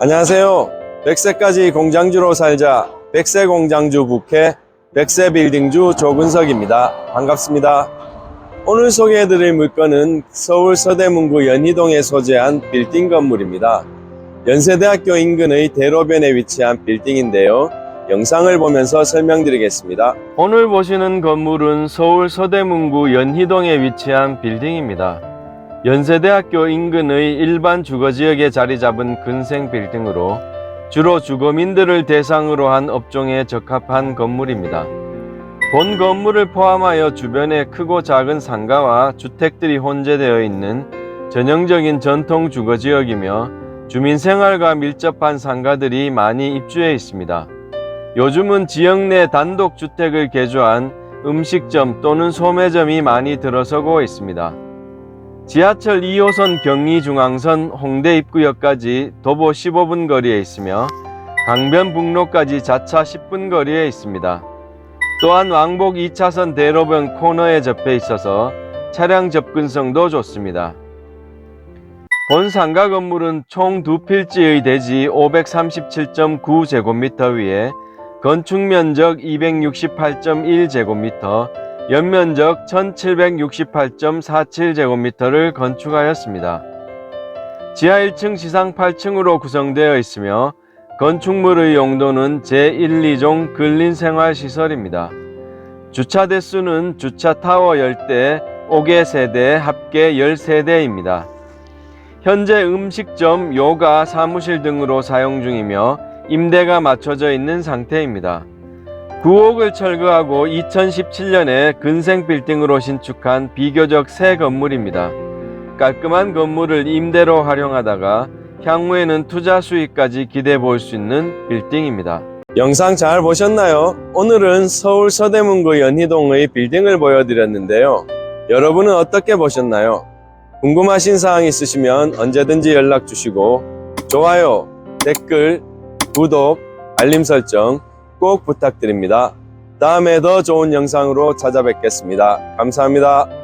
안녕하세요. 100세까지 공장주로 살자 100세 공장주 부캐 100세 빌딩주 조근석입니다. 반갑습니다. 오늘 소개해드릴 물건은 서울 서대문구 연희동에 소재한 빌딩 건물입니다. 연세대학교 인근의 대로변에 위치한 빌딩인데요. 영상을 보면서 설명드리겠습니다. 오늘 보시는 건물은 서울 서대문구 연희동에 위치한 빌딩입니다. 연세대학교 인근의 일반 주거지역에 자리 잡은 근생 빌딩으로 주로 주거민들을 대상으로 한 업종에 적합한 건물입니다. 본 건물을 포함하여 주변에 크고 작은 상가와 주택들이 혼재되어 있는 전형적인 전통 주거지역이며 주민 생활과 밀접한 상가들이 많이 입주해 있습니다. 요즘은 지역 내 단독 주택을 개조한 음식점 또는 소매점이 많이 들어서고 있습니다. 지하철 2호선 경의중앙선 홍대 입구역까지 도보 15분 거리에 있으며 강변북로까지 자차 10분 거리에 있습니다. 또한 왕복 2차선 대로변 코너에 접해 있어서 차량 접근성도 좋습니다. 본 상가 건물은 총 두 필지의 대지 537.9제곱미터 위에 건축 면적 268.1제곱미터, 연면적 1768.47제곱미터를 건축하였습니다. 지하 1층 지상 8층으로 구성되어 있으며 건축물의 용도는 제1, 2종 근린생활시설입니다. 주차 대수는 주차 타워 10대, 5개 세대, 합계 10세대입니다. 현재 음식점, 요가, 사무실 등으로 사용 중이며 임대가 맞춰져 있는 상태입니다. 9옥을 철거하고 2017년에 근생 빌딩으로 신축한 비교적 새 건물입니다. 깔끔한 건물을 임대로 활용하다가 향후에는 투자 수익까지 기대해 볼 수 있는 빌딩입니다. 영상 잘 보셨나요? 오늘은 서울 서대문구 연희동의 빌딩을 보여드렸는데요. 여러분은 어떻게 보셨나요? 궁금하신 사항 있으시면 언제든지 연락 주시고 좋아요, 댓글, 구독, 알림 설정 꼭 부탁드립니다. 다음에 더 좋은 영상으로 찾아뵙겠습니다. 감사합니다.